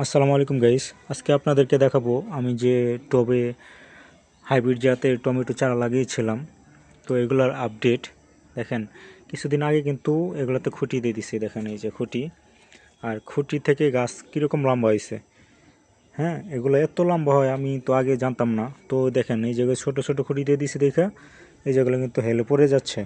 আসসালামু আলাইকুম গাইস আজকে আপনাদেরকে দেখাবো আমি যে টবে হাইব্রিড জাতের টমেটো চারা লাগিয়েছিলাম। তো এগুলার আপডেট দেখেন, কিছুদিন আগে কিন্তু এগুলোতে খুঁটি দিয়ে দিছি, দেখেন এই যে খুঁটি। আর খুঁটি থেকে গাছ কীরকম লম্বা হয়েছে। হ্যাঁ এগুলো এত লম্বা হয়, আমি তো আগে জানতাম না। তো দেখেন, এই জায়গায় ছোটো ছোটো খুঁটি দিয়ে দিছি দেখা, এই যেগুলো কিন্তু হেলে পড়ে যাচ্ছে।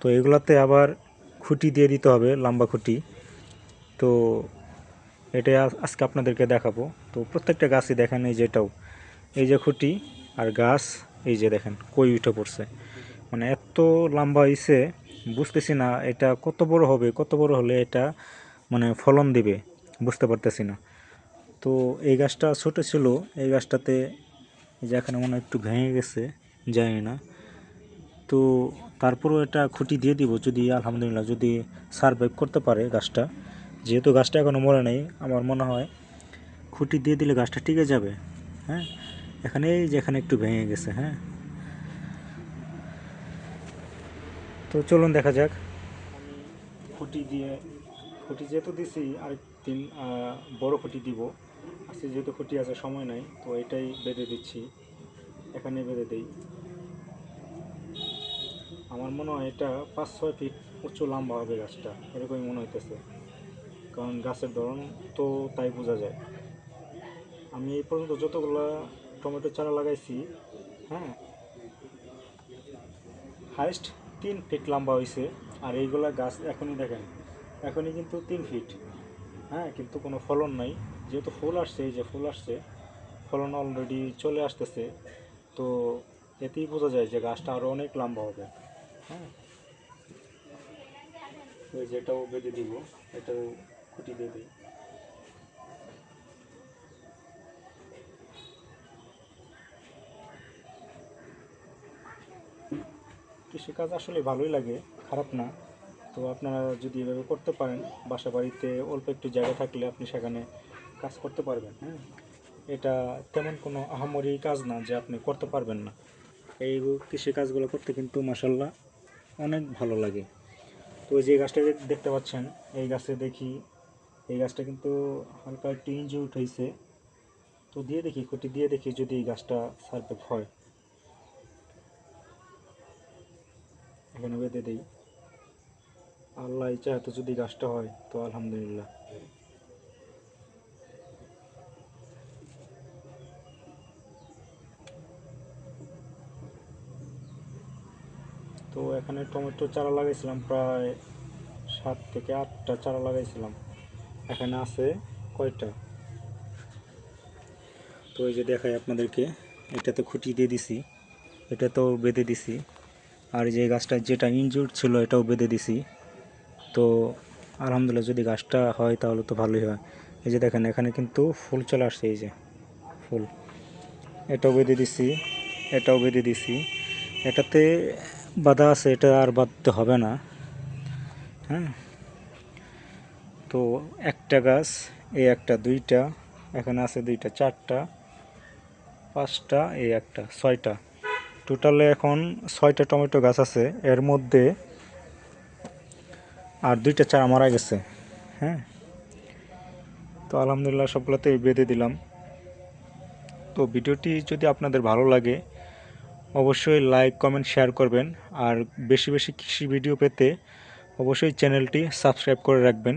তো এগুলাতে আবার খুঁটি দিয়ে দিতে হবে, লম্বা খুঁটি। তো আজ- আজকে আপনাদেরকে দেখাবো। তো প্রত্যেকটা গাছই দেখেন, এই যেটাও এই যে খুঁটি আর গাছ, এই যে দেখেন, কই উঠে পড়ছে। মানে এত লম্বা হয়েছে বুঝতেছি না এটা কত বড় হবে, কত বড় হলে এটা মানে ফলন দিবে, বুঝতে পারতেছি না। তো এই গাছটা ছোট ছিল, এই গাছটাতে যে এখানে মনে একটু ভেঙে গেছে, জানি না। তো তারপরেও এটা খুঁটি দিয়ে দিব, যদি আলহামদুলিল্লাহ যদি সারভাইভ করতে পারে গাছটা। যেহেতু গাছটা এখনও মরে নেই আমার মনে হয় খুঁটি দিয়ে দিলে গাছটা টিকে যাবে হ্যাঁ? এখানে এই যে এখানে একটু ভেঙে গেছে হ্যাঁ? তো চলুন দেখা যাক। আমি খুঁটি দিয়ে খুঁটি যেহেতু দিছি আরেকদিন আহ, বড় খুঁটি দিব। আজকে যেহেতু খুঁটি আছে সময় নাই তো এটাই বেঁধে দিচ্ছি। এখানে বেঁধে দিই। আমার মনে হয় এটা পাঁচ ছয় ফিট উঁচু লম্বা হবে গাছটা এরকমই মনে হইতেছে। কারণ গাছের ধরন তো তাই বোঝা যায়। আমি এই পর্যন্ত যতগুলা টমেটো চারা লাগাইছি হ্যাঁ হাইস্ট তিন ফিট লম্বা হয়েছে আর এইগুলা গাছ এখনই দেখেন, এখনই কিন্তু তিন ফিট হ্যাঁ কিন্তু কোনো ফলন নাই। যেহেতু ফুল আসছে, এই যে ফুল আসছে, ফলন অলরেডি চলে আসতেছে, তো এতেই বোঝা যায় যে গাছটা আরও অনেক লম্বা হবে হ্যাঁ। তো এই যে এটাও বেঁধে দিব, এটাও খুঁটি দিই। কৃষিকাজ আসলে ভালোই লাগে, খারাপ না। তো আপনারা যদি এভাবে করতে পারেন বাসা বাড়িতে অল্প একটু জায়গা থাকলে আপনি সেখানে কাজ করতে পারবেন হ্যাঁ। এটা তেমন কোনো আহামরি কাজ না যে আপনি করতে পারবেন না। এই কৃষিকাজগুলো করতে কিন্তু মাসাল্লাহ অনেক ভালো লাগে। তো যে গাছটা দেখতে পাচ্ছেন, এই গাছে দেখি এই গাছটা কিন্তু হালকা একটু ইঞ্জি উঠেছে তো দিয়ে দেখি, খুঁটি দিয়ে দেখি যদি এই গাছটা সার্ভেভ হয়। এখানে বেঁধে দিই। আল্লাহ ইচ্ছা তো যদি গাছটা হয়, তো আলহামদুলিল্লাহ। তো এখানে টমেটো চারা লাগাইছিলাম, প্রায় সাত থেকে আটটা চারা লাগাইছিলাম। এখানে আছে কয়টা? তো এই যে দেখাই আপনাদেরকে, এটা তো খুঁটি দিয়ে দিছি, এটা তো বেঁধে দিছি, আর যে গাছটা যেটা ইনজুর্ড ছিল এটাও বেঁধে দিছি। তো আলহামদুলিল্লাহ যদি গাছটা হয় তাহলে তো ভালোই হয়। এই যে দেখেন, এখানে কিন্তু ফুল চলে আসছে, এই যে ফুল। এটাও বেঁধে দিছি, এটাও বেঁধে দিছি। এটাতে বাধা আছে, এটা আর বাঁধতে হবে না। হ্যাঁ? তো একটা গাছ, এই একটা দুইটা, এখানে আছে দুইটা, চারটা, পাঁচটা, এই একটা, ছয়টা। টোটালে এখন ছয়টা টমেটো গাছ আছে, এর মধ্যে আর দুইটা চারা মারা গেছে হ্যাঁ? তো আলহামদুলিল্লাহ সবগুলোতেই বেঁধে দিলাম। তো ভিডিওটি যদি আপনাদের ভালো লাগে, অবশ্যই লাইক, কমেন্ট, শেয়ার করবেন। আর বেশি বেশি কৃষি ভিডিও পেতে অবশ্যই চ্যানেলটি সাবস্ক্রাইব করে রাখবেন।